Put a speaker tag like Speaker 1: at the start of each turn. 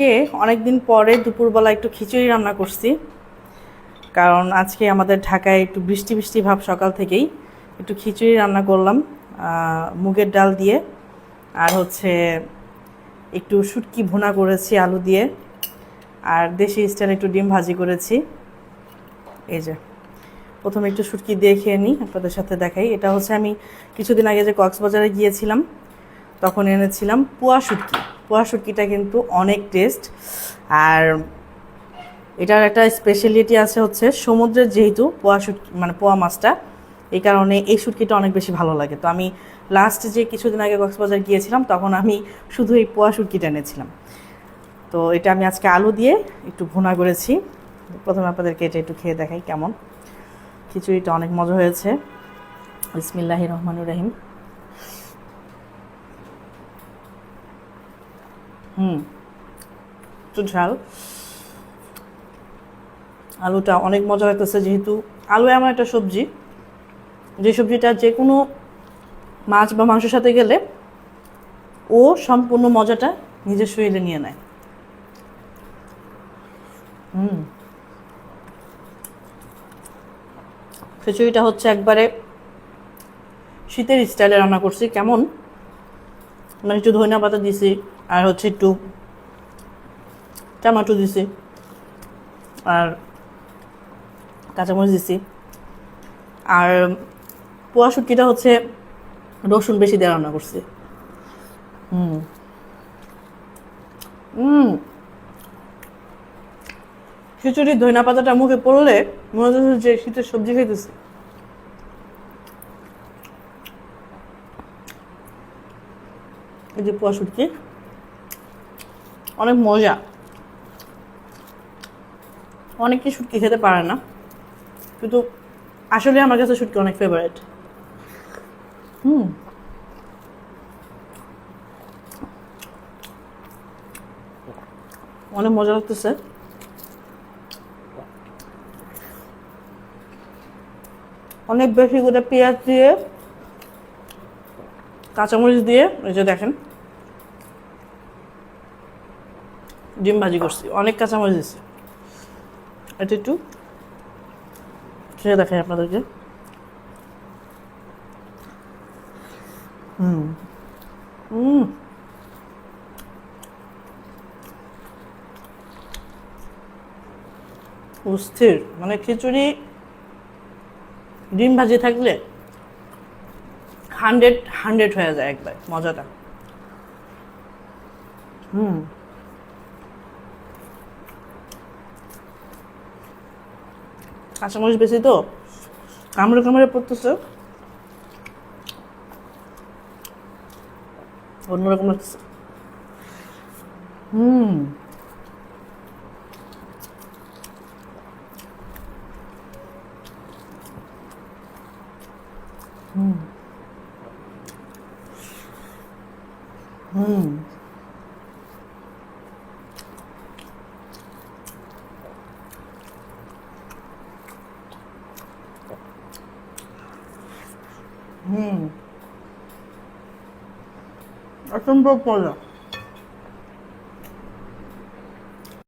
Speaker 1: আজকে অনেক দিন পরে দুপুরবেলা একটু খিচুড়ি রান্না করছি। কারণ আজকে আমাদের ঢাকায় একটু বৃষ্টি বৃষ্টি ভাব সকাল থেকেই। একটু খিচুড়ি রান্না করলাম মুগের ডাল দিয়ে আর হচ্ছে একটু শুটকি ভুনা করেছি আলু দিয়ে। আর দেশি স্টাইল একটু ডিম ভাজি করেছি। এই যে, প্রথমে একটু শুটকি দিয়ে খেয়ে নিই, আপনাদের সাথে দেখাই। এটা হচ্ছে আমি কিছুদিন আগে যে কক্সবাজারে গিয়েছিলাম, তখন এনেছিলাম পোয়া শুটকি। পোয়া শুটকিটা কিন্তু অনেক টেস্ট আর এটার একটা স্পেশালিটি আছে হচ্ছে সমুদ্রের যেহেতু পোয়া শুটকি মানে পোয়া মাছটা, এই কারণে এই শুটকিটা অনেক বেশি ভালো লাগে। তো আমি লাস্ট যে কিছুদিন আগে কক্সবাজার গিয়েছিলাম, তখন আমি শুধু এই পোয়া শুটকিটা এনেছিলাম। তো এটা আমি আজকে আলু দিয়ে একটু ভুনা করেছি। প্রথমে আপনাদেরকে এটা একটু খেয়ে দেখাই কেমন। খিচুড়িটা অনেক মজা হয়েছে। বিসমিল্লাহ রহমানুর রহিম। হুম। একটু ঝাল। আলুটা অনেক মজা হইতেছে যেহেতু। আলু এমন একটা সবজি। যে সবজিটা যে কোনো মাছ বা মাংসের সাথে গেলে ও সম্পূর্ণ মজাটা নিজের শরীরে নিয়ে নেয়। হুম। খিচুড়িটা হচ্ছে একবারে শীতের স্টাইলে রান্না করছি। কেমন? মানে একটু ধনিয়া পাতা দিছি, আর হচ্ছে একটু টমেটো দিছি, আর কাঁচামরিচ দিছি। আর পোয়া শুটকিটা হচ্ছে রসুন বেশি দিয়ে রান্না করছি। হুম। হুম। খিচুড়ির ধনিয়া পাতাটা মুখে পড়লে মনে হচ্ছে যে শীতের সবজি খাইতেছি। এই যে পোয়া শুটকি অনেক মজা। অনেকে শুটকি খেতে পারে না। কিন্তু আসলে আমার কাছে শুটকি অনেক ফেভারিট হুম। অনেক মজা লাগতেছে। অনেক বেশি করে পেঁয়াজ দিয়ে, কাঁচামরিচ দিয়ে, এই যে দেখেন। ডিম ভাজি করছি। অনেক কাঁচামরিচ দিচ্ছি এটা একটু খেয়ে দেখাই আপনাদেরকে। হুম। হুম। অস্থির। মানে খিচুড়ি, ডিম ভাজি থাকলে হান্ড্রেড হান্ড্রেড হয়ে যায় একবার মজাটা। হুম। কাঁচামরিচ বেশি তো? কামড়ে কামড়ে পড়তেছে। অন্যরকম লাগতেছে। হুম। হুম। হুম। অসম্ভব মজা